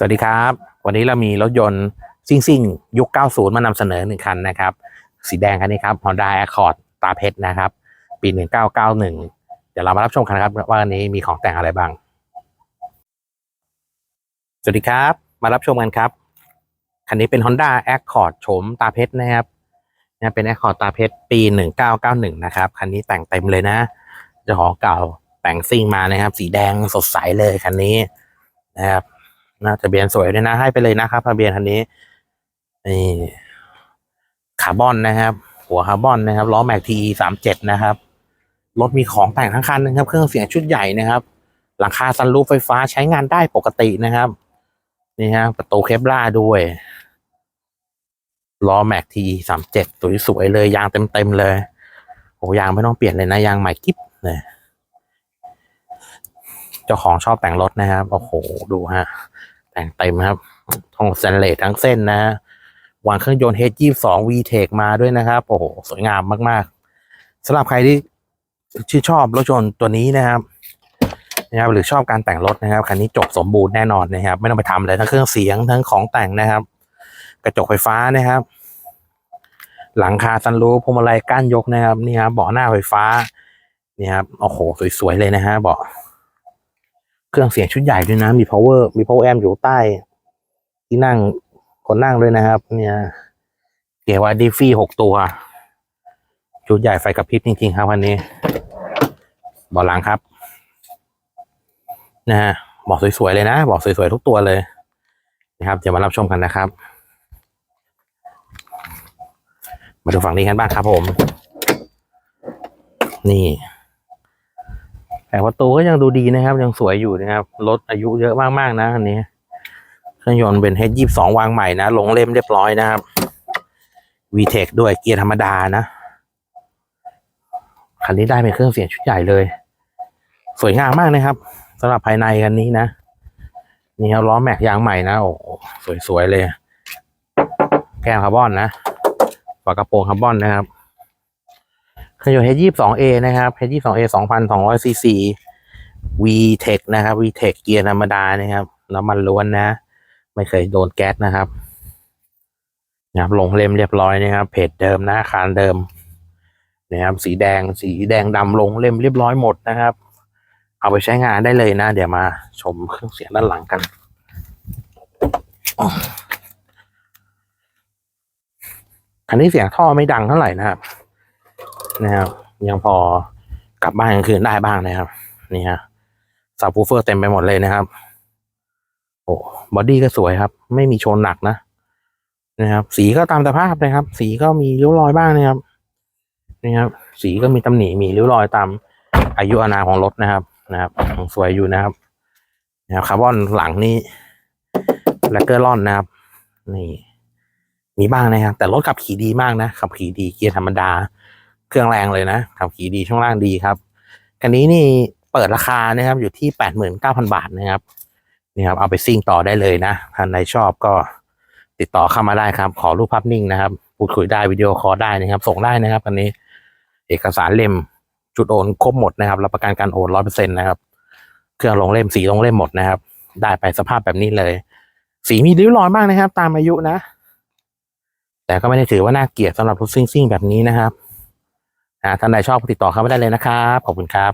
สวัสดีครับ วันนี้เรามีรถยนต์ซิ่งซิ่งยุค 90 มานำเสนอหนึ่งคันนะครับ สีแดงคันนี้ครับ Honda Accord ตาเพชรนะครับ ปี 1991 เดี๋ยวเรามารับชมกันครับ ว่าวันนี้มีของแต่งอะไรบ้าง สวัสดีครับ มารับชมกันครับ คันนี้เป็น Honda Accord โฉมตาเพชรนะครับนะเป็น Accord ตาเพชรปี 1991 นะครับ คันนี้แต่งเต็มเลยนะเจ้าของเก่าแต่งซิ่งมานะครับ สีแดงสดใสเลยคันนี้นะครับ นะทะเบียนสวยด้วยนะ ให้ไปเลยนะครับทะเบียนคันนี้นี่คาร์บอนนะครับ หัวคาร์บอนนะครับล้อแม็กทีสามเจ็ดนะครับรถมีของแต่งทั้งคันนะครับ เครื่องเสียงชุดใหญ่นะครับ หลังคาซันรูฟไฟฟ้าใช้งานได้ปกตินะครับนี่ฮะประตูเคปล่าด้วยล้อแม็กทีสามเจ็ดสวยๆเลยยางเต็มๆเลยโอ้ยางไม่ต้องเปลี่ยนเลยนะยางใหม่กิ๊บเลย เจ้าของชอบแต่งรถนะครับ โอ้โห ดูฮะ แต่งเต็มครับทองสแตนเลสทั้งเส้นนะฮะวางเครื่องยนต์ H22 VTEC มาด้วยนะครับ โอ้โห สวยงามมากๆสำหรับใครที่ชื่นชอบรถยนต์ตัวนี้นะครับนะครับหรือชอบการแต่งรถนะครับคันนี้จบสมบูรณ์แน่นอนนะครับ ไม่ต้องไปทำเลยทั้งเครื่องเสียงทั้งของแต่งนะครับ กระจกไฟฟ้านะครับ หลังคาซันรูพวงมาลัยก้านยกนะครับนี่ครับเบาะหน้าไฟฟ้านี่ครับโอ้โห สวยๆเลยนะฮะเบาะ รื่อง เสียงชุดใหญ่ด้วยนะ มี power มี power amp อยู่ใต้ ที่นั่งคนนั่งด้วยนะครับ เนี่ยเกียร์ว่าดีฟี่หกตัว ชุดใหญ่ไฟกระพริบจริง ๆ ครับวันนี้เบาะหลังครับนะฮะเบอกสวยๆเลยนะเบอกสวยๆทุกตัวเลยนะครับเดี๋ยวมารับชมกันนะครับ มาดูฝั่งนี้กันบ้างครับผม นี่ แต่ประตูก็ยังดูดีนะครับ ยังสวยอยู่นะครับรถอายุเยอะมากๆนะคันนี้เครื่องยนต์เป็น H22 วางใหม่นะลงเล่มเรียบร้อยนะครับ VTEC ด้วยเกียร์ธรรมดานะคันนี้ได้เป็นเครื่องเสียงชุดใหญ่เลย สวยงามมากนะครับสำหรับภายในคันนี้นะ นี่ครับล้อแม็กยางใหม่นะโอ้สวยๆเลย แก้มคาร์บอนนะฝากระโปรงคาร์บอนนะครับ เครื่องยนต์ H22A นะครับ H22A 2,200 cc VTEC นะครับ VTEC เกียร์ธรรมดานะครับน้ำมันล้วนนะ ไม่เคยโดนแก๊สนะครับนะครับ ลงเล่มเรียบร้อยนะครับ เพจเดิมนะคานเดิมนะครับ สีแดง สีแดงดำลงเล่มเรียบร้อยหมดนะครับ เอาไปใช้งานได้เลยนะ เดี๋ยวมาชมเครื่องเสียงด้านหลังกันคันนี้เสียงท่อไม่ดังเท่าไหร่นะครับ นะครับยังพอกลับบ้านกลางคืนได้บ้างนะครับ นี่ฮะซับวูเฟอร์เต็มไปหมดเลยนะครับ โอ้บอดี้ก็สวยครับ ไม่มีโชนหนักนะนะครับ สีก็ตามสภาพนะครับ สีก็มีริ้วรอยบ้างนะครับนี่ครับ สีก็มีตำหนิมีริ้วรอยตามอายุอานาของรถนะครับนะครับสวยอยู่นะครับนะครับคาร์บอนหลังนี่แลกเกอร์ลอนนะครับ นี่ มีบ้างนะครับ แต่รถขับขี่ดีมากนะขับขี่ดีเกียร์ธรรมดา เครื่องแรงเลยนะขับขี่ดีช่วงล่างดีครับคันนี้นี่เปิดราคานะครับอยู่ที่แปดหมื่นเก้าพันบาทนะครับนี่ครับเอาไปซิ่งต่อได้เลยนะท่านใดชอบก็ติดต่อเข้ามาได้ครับ ขอรูปภาพนิ่งนะครับ พูดคุยได้วิดีโอคอลได้นะครับ ส่งได้นะครับอันนี้เอกสารเล่มจุดโอนครบหมดนะครับรับประกันการโอนร้อยเปอร์เซ็นต์นะครับ เครื่องลงเล่มสีลงเล่มหมดนะครับ ได้ไปสภาพแบบนี้เลย สีมีริ้วรอยบ้างนะครับ ตามอายุนะ แต่ก็ไม่ได้ถือว่าน่าเกลียดสำหรับรถซิ่งๆแบบนี้นะครับ ท่านใดชอบติดต่อเข้ามาได้เลยนะครับ ขอบคุณครับ